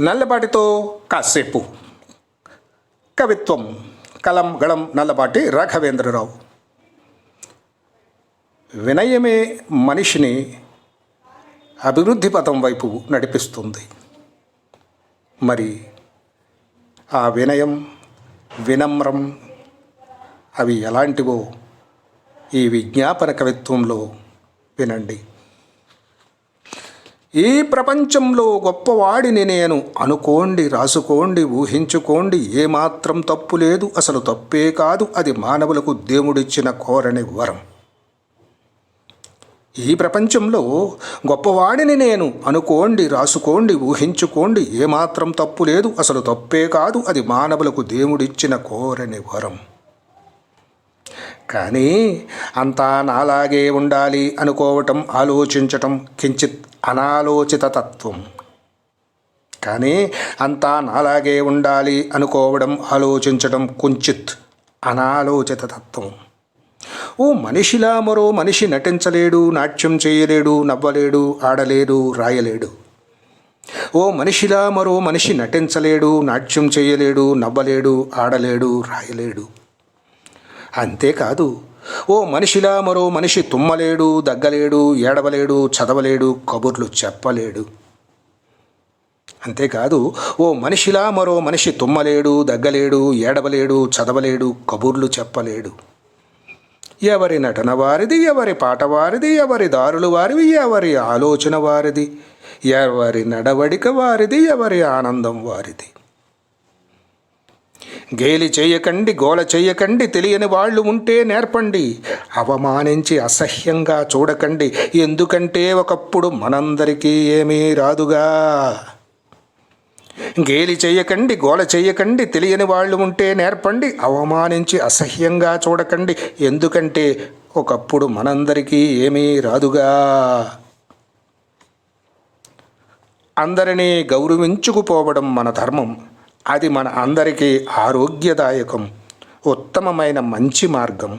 నల్లబాటితో కాసేపు. కవిత్వం కలం గళం నల్లబాటి రాఘవేంద్రరావు. వినయమే మనిషిని అభివృద్ధి పథం వైపు నడిపిస్తుంది. మరి ఆ వినయం వినమ్రం అవి ఎలాంటివో ఈ విజ్ఞాపన కవిత్వంలో వినండి. ఈ ప్రపంచంలో గొప్పవాడిని నేను అనుకోండి రాసుకోండి ఊహించుకోండి ఏమాత్రం తప్పు లేదు అసలు తప్పే కాదు అది మానవులకు దేవుడిచ్చిన కోరని వరం. ఈ ప్రపంచంలో గొప్పవాడిని నేను అనుకోండి రాసుకోండి ఊహించుకోండి ఏమాత్రం తప్పు లేదు అసలు తప్పే కాదు అది మానవులకు దేవుడిచ్చిన కోరని వరం. కానీ అంతా నాలాగే ఉండాలి అనుకోవటం ఆలోచించటం కించిత్ అనాలోచిత తత్వం. కానీ అంతా నాలాగే ఉండాలి అనుకోవడం ఆలోచించడం కుంచిత్ అనాలోచిత తత్వం. ఓ మనిషిలా మరో మనిషి నటించలేడు నాట్యం చేయలేడు నవ్వలేడు ఆడలేడు రాయలేడు. ఓ మనిషిలా మరో మనిషి నటించలేడు నాట్యం చేయలేడు నవ్వలేడు ఆడలేడు రాయలేడు. అంతేకాదు ఓ మనిషిలా మరో మనిషి తుమ్మలేడు దగ్గలేడు ఏడవలేడు చదవలేడు కబుర్లు చెప్పలేడు. అంతేకాదు ఓ మనిషిలా మరో మనిషి తుమ్మలేడు దగ్గలేడు ఏడవలేడు చదవలేడు కబుర్లు చెప్పలేడు. ఎవరి నటన వారిది ఎవరి పాట వారిది ఎవరి దారులు వారివి ఎవరి ఆలోచన వారిది ఎవరి నడవడిక వారిది ఎవరి ఆనందం వారిది. గేలి చేయకండి గోల చేయకండి తెలియని వాళ్ళు ఉంటే నేర్పండి. అవమానించి అసహ్యంగా చూడకండి. ఎందుకంటే ఒకప్పుడు మనందరికీ ఏమీ రాదుగా. గేలి చేయకండి గోల చేయకండి తెలియని వాళ్ళు ఉంటే నేర్పండి. అవమానించి అసహ్యంగా చూడకండి. ఎందుకంటే ఒకప్పుడు మనందరికీ ఏమీ రాదుగా. అందరినీ గౌరవించుకుపోవడం మన ధర్మం. అది మన అందరికీ ఆరోగ్యదాయకం ఉత్తమమైన మంచి మార్గం.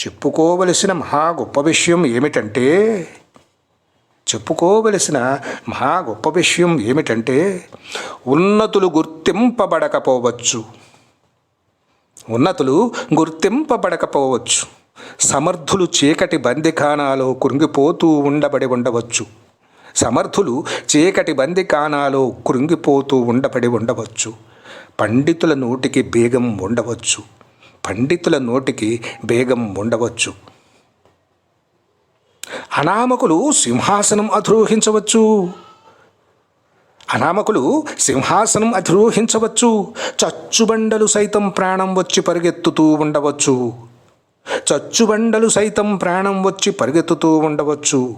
చెప్పుకోవలసిన మహా గొప్ప విషయం ఏమిటంటే చెప్పుకోవలసిన మహా గొప్ప విషయం ఏమిటంటే ఉన్నతులు గుర్తింపబడకపోవచ్చు. ఉన్నతులు గుర్తింపబడకపోవచ్చు. సమర్థులు చీకటి బందిఖానాలో కృంగిపోతూ ఉండబడి ఉండవచ్చు. సమర్థులు చీకటి బందిఖానాలో కృంగిపోతూ ఉండబడి ఉండవచ్చు. పండితుల నోటికి బేగం ఉండవచ్చు. పండితుల నోటికి బేగం ఉండవచ్చు. అనామకులు సింహాసనం అధిరోహించవచ్చు. అనామకులు సింహాసనం అధిరోహించవచ్చు. చచ్చుబండలు సైతం ప్రాణం వచ్చి పరిగెత్తుతూ ఉండవచ్చు. చచ్చుబండలు సైతం ప్రాణం వచ్చి పరిగెత్తుతూ ఉండవచ్చు.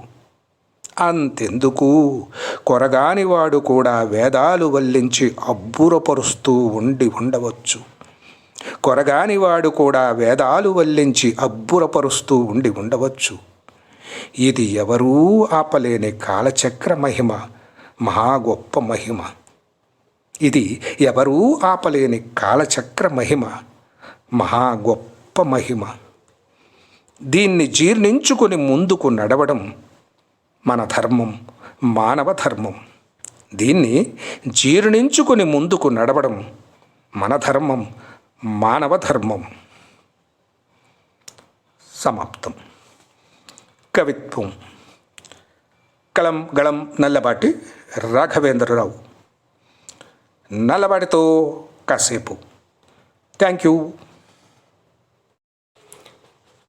అంతెందుకు? కొరగానివాడు కూడా వేదాలు వల్లించి అబ్బురపరుస్తూ ఉండి ఉండవచ్చు. కొరగానివాడు కూడా వేదాలు వల్లించి అబ్బురపరుస్తూ ఉండి ఉండవచ్చు. ఇది ఎవరూ ఆపలేని కాలచక్ర మహిమ మహా గొప్ప మహిమ. ఇది ఎవరూ ఆపలేని కాలచక్ర మహిమ మహా గొప్ప మహిమ. దీన్ని జీర్ణించుకొని ముందుకు నడవడం మన ధర్మం మానవ ధర్మం. దీన్ని జీర్ణించుకొని ముందుకు నడవడం మన ధర్మం మానవ ధర్మం. సమాప్తం. కవిత్వం. కళం గళం నల్లబాటి రాఘవేంద్రరావు. నల్లబాటితో కాసేపు. Thank you.